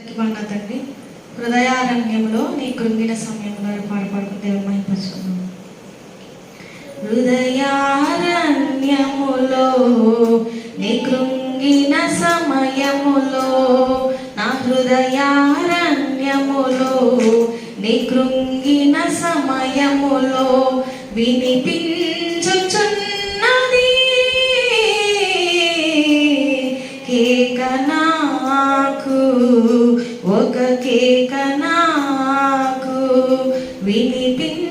తండ్రి హృదయారణ్యంలో నీ కృంగిన సమయంలో పాడపడుకు దేవుడు మహిపరుచుకున్నాము హృదయారణ్యములో నీ కృంగిన సమయములో నా హృదయారణ్యములో నీ కృంగిన సమయములో వినిపి కేక నాకు వినిపించ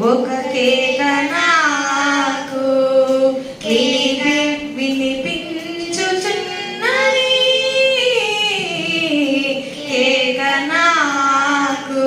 ఒక కేతన నాకు వినిపించుచున్నది. కేక నాకు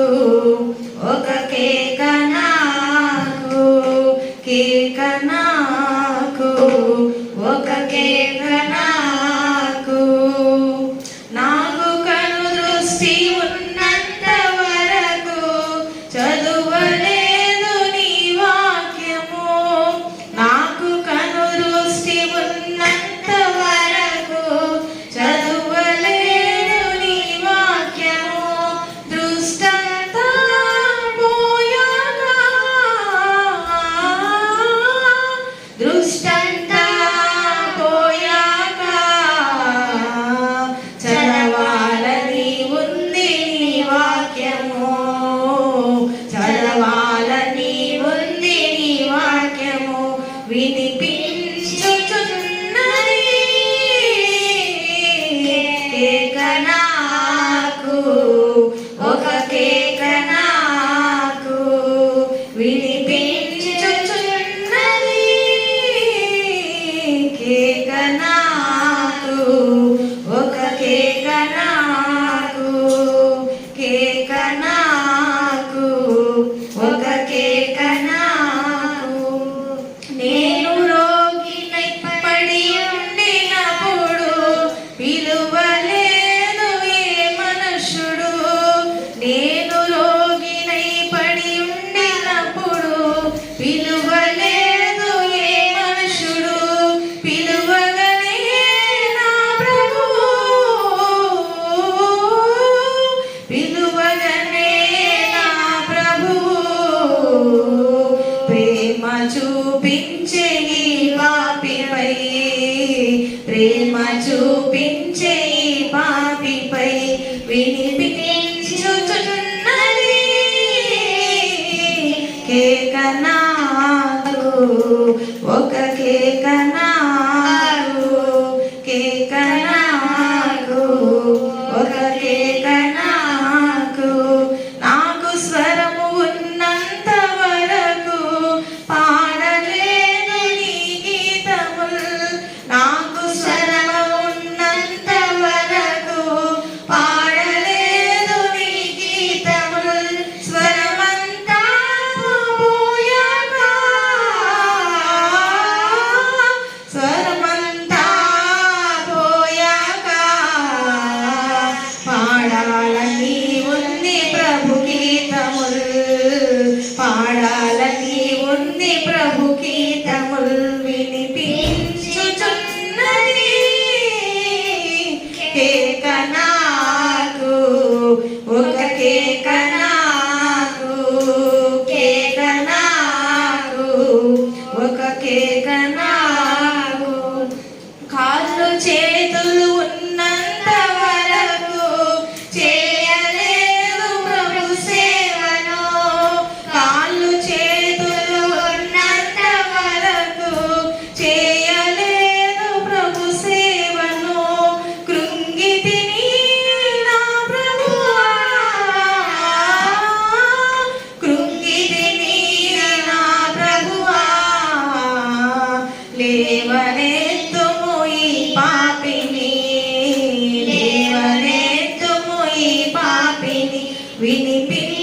నాకు ఒక కేక నాకు వినిపించుచున్నది. కేక నాకు ప్రేమ చూపించే పాపిపై వినిపించుచున్నది. కేకనాలు ఒక కేకనాలు కేకనాలు ఒక కేకనా ప్రభు కీర్తములు వినిపించుచున్నది. కేక నాకు ఒక కేక లేవనెత్తుము ఈ పాపిని. లేవనెత్తుము ఈ పాపిని. వినిపించుచున్నది